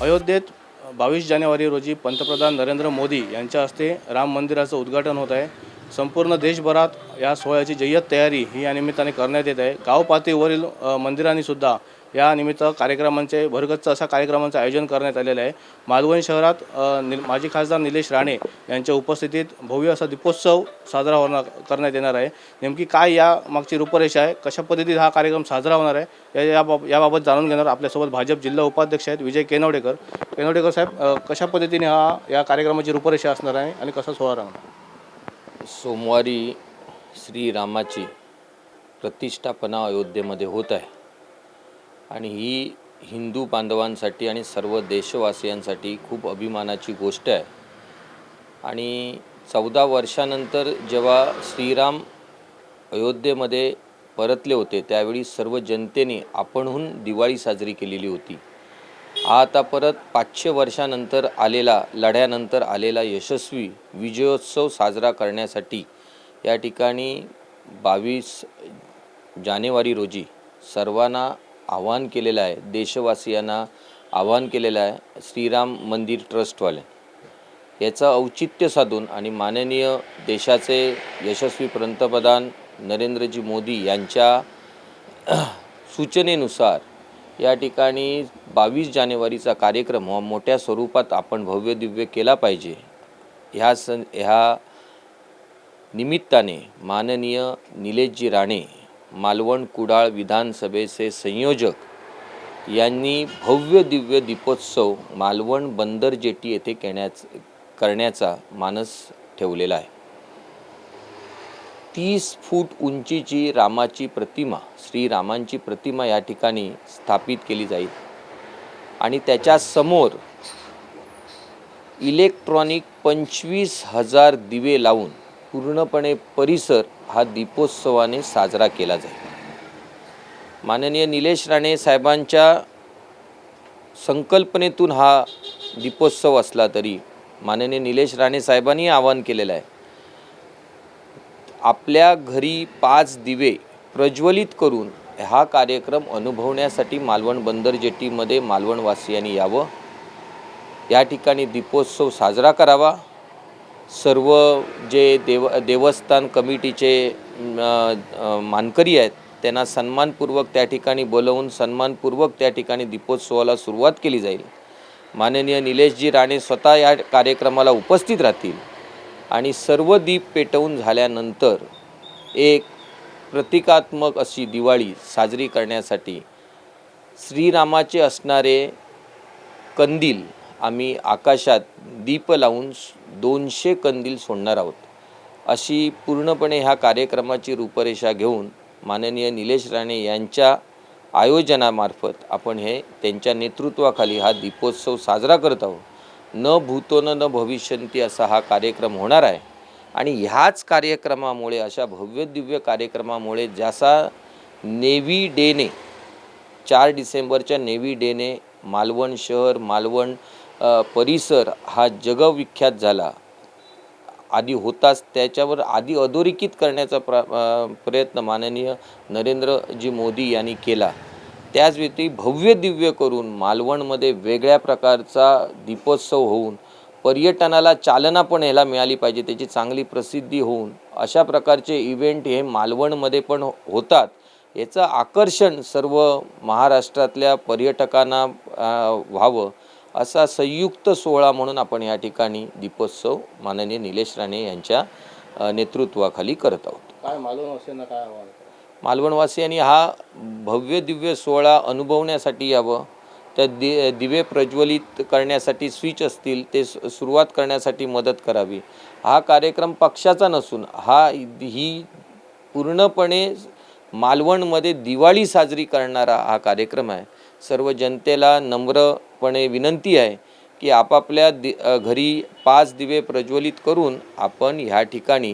अयोध्येत बावीस जानेवारी रोजी पंतप्रधान नरेंद्र मोदी यांच्या हस्ते राम मंदिराचं उद्घाटन होत आहे. संपूर्ण देशभरात या सोहळ्याची जय्यत तयारी ही या निमित्ताने करण्यात येत आहे. गाव पातळीवरील मंदिरांनी सुद्धा या निमित्त कार्यक्रमांचे भरगच्च असा कार्यक्रमांचं आयोजन करण्यात आलेलं आहे. मालवण शहरात नि माजी खासदार निलेश राणे यांच्या उपस्थितीत भव्य असा दीपोत्सव साजरा होणार करण्यात येणार आहे. नेमकी काय या मागची रूपरेषा आहे? कशा पद्धतीत हा कार्यक्रम साजरा होणार आहे? या याबाब याबाबत जाणून घेणार आपल्यासोबत भाजप जिल्हा उपाध्यक्ष आहेत विजय केनवडेकर. केनवडेकर साहेब कशा पद्धतीने हा या कार्यक्रमाची रूपरेषा असणार आहे आणि कसा सोहळा राहणार? सोमवारी श्रीरामाची प्रतिष्ठापना अयोध्येमध्ये होत आहे. आणि ही हिंदू बांधवांसाठी आणि सर्व देशवासियांसाठी खूप अभिमानाची गोष्ट आहे. आणि चौदा वर्षानंतर जेव्हा श्रीराम अयोध्येमध्ये परतले होते त्यावेळी सर्व जनतेने आपणहून दिवाळी साजरी केलेली होती. हा आता परत पाचशे वर्षानंतर आलेला लढ्यानंतर आलेला यशस्वी विजयोत्सव साजरा करण्यासाठी या ठिकाणी बावीस जानेवारी रोजी सर्वांना आवाहन केलेलं आहे देशवासियांना आवाहन केलेलं आहे श्रीराम मंदिर ट्रस्टवाले. याचं औचित्य साधून आणि माननीय देशाचे यशस्वी पंतप्रधान नरेंद्रजी मोदी यांच्या सूचनेनुसार या ठिकाणी बावीस जानेवारीचा कार्यक्रम हा मोठ्या स्वरूपात आपण भव्य दिव्य केला पाहिजे. ह्या सं ह्या निमित्ताने माननीय निलेशजी राणे मालवण कुडाळ विधानसभेचे संयोजक यांनी भव्य दिव्य दीपोत्सव मालवण बंदर जेटी येथे करण्याच करण्याचा मानस ठेवलेला आहे. तीस फूट उंचीची रामाची प्रतिमा श्रीरामांची प्रतिमा या ठिकाणी स्थापित केली जाईल. आणि त्याच्यासमोर इलेक्ट्रॉनिक पंचवीस हजार दिवे लावून पूर्णपणे परिसर हा दीपोत्सवाने साजरा केला जाईल. माननीय निलेश राणे साहेबांच्या संकल्पनेतून हा दीपोत्सव असला तरी माननीय निलेश राणे साहेबांनी आवाहन केलेलं आहे. आपल्या घरी पाच दिवे प्रज्वलित करून हा कार्यक्रम अनुभवण्यासाठी मालवण बंदर जेटीमध्ये मालवणवासियांनी यावं. या ठिकाणी दीपोत्सव साजरा करावा. सर्व जे देव देवस्थान कमिटीचे मानकरी आहेत त्यांना सन्मानपूर्वक त्या ठिकाणी बोलवून सन्मानपूर्वक त्या ठिकाणी दीपोत्सवाला सुरुवात केली जाईल. माननीय निलेशजी राणे स्वतः या कार्यक्रमाला उपस्थित राहतील आणि सर्व दीप पेटवून झाल्यानंतर एक प्रतिकात्मक अशी दिवाळी साजरी करण्यासाठी श्रीरामाचे असणारे कंदील आम्ही आकाशात दीप लावून दोनशे कंदील सोडणार आहोत. अशी पूर्णपणे ह्या कार्यक्रमाची रूपरेषा घेऊन माननीय निलेश राणे यांच्या आयोजनामार्फत आपण हे त्यांच्या नेतृत्वाखाली हा दीपोत्सव साजरा करत आहोत. न भूतोन न भविष्यंती असा हा कार्यक्रम होणार आहे. आणि ह्याच कार्यक्रमामुळे अशा भव्यदिव्य कार्यक्रमामुळे ज्याचा नेव्ही डेने चार डिसेंबरच्या नेव्ही डेने मालवण शहर मालवण परिसर हा जगविख्यात झाला. आधी होताच त्याच्यावर आधी अधोरेखित करण्याचा प्र प्रयत्न माननीय नरेंद्रजी मोदी यांनी केला. त्याच व्यतिरिक्त भव्य दिव्य करून मालवणमध्ये वेगळ्या प्रकारचा दीपोत्सव होऊन पर्यटनाला चालना पण ह्याला मिळाली पाहिजे त्याची चांगली प्रसिद्धी होऊन अशा प्रकारचे इव्हेंट हे मालवणमध्ये पण होतात. याचं आकर्षण सर्व महाराष्ट्रातल्या पर्यटकांना व्हावं. असा संयुक्त सोहळा म्हणून आपण या ठिकाणी दीपोत्सव माननीय निलेश राणे यांच्या नेतृत्वाखाली करत आहोत. काय काय आव्हान मालवणवासियांनी हा भव्य दिव्य सोहळा अनुभवण्यासाठी यावं त्या दि दिवे प्रज्वलित करण्यासाठी स्विच असतील ते सुरुवात करण्यासाठी मदत करावी. हा कार्यक्रम पक्षाचा नसून हा ही पूर्णपणे मालवणमध्ये दिवाळी साजरी करणारा हा कार्यक्रम आहे. सर्व जनतेला नम्रपणे विनंती आहे की आपापल्या दि घरी पाच दिवे प्रज्वलित करून आपण ह्या ठिकाणी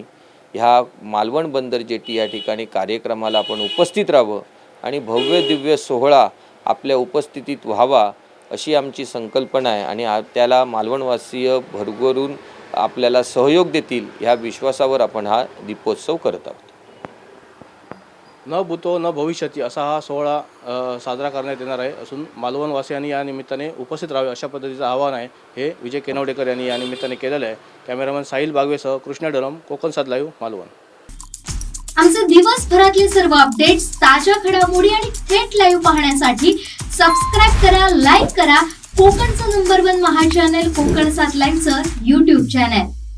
ह्या मालवण बंदर जेटी या ठिकाणी कार्यक्रमाला आपण उपस्थित राहावं आणि भव्य दिव्य सोहळा आपल्या उपस्थितीत व्हावा अशी आमची संकल्पना आहे. आणि त्याला मालवणवासीय भरभरून आपल्याला सहयोग देतील ह्या विश्वासावर आपण हा दीपोत्सव करत आहोत. न भूतो न भविष्यती असा हा सोहळा साजरा करण्यात येणार आहे. असून मालवणवासियांनी या निमित्ताने उपस्थित राहावे अशा पद्धतीचं आवाहन आहे. हे विजय केनवडेकर यांनी या निमित्ताने केलेलं आहे. कॅमेरामॅन साहिल बागवेसह कृष्ण डरम कोकण सात लाईव्ह मालवण. आमचे दिवसभरातले सर्व अपडेट्स ताज्या घडामोडी आणि थेट लाईव्ह पाहण्यासाठी सबस्क्राईब करा लाईक करा. कोकणचं नंबर वन महा चॅनल कोकण सात लाईव्हचं युट्यूब चॅनल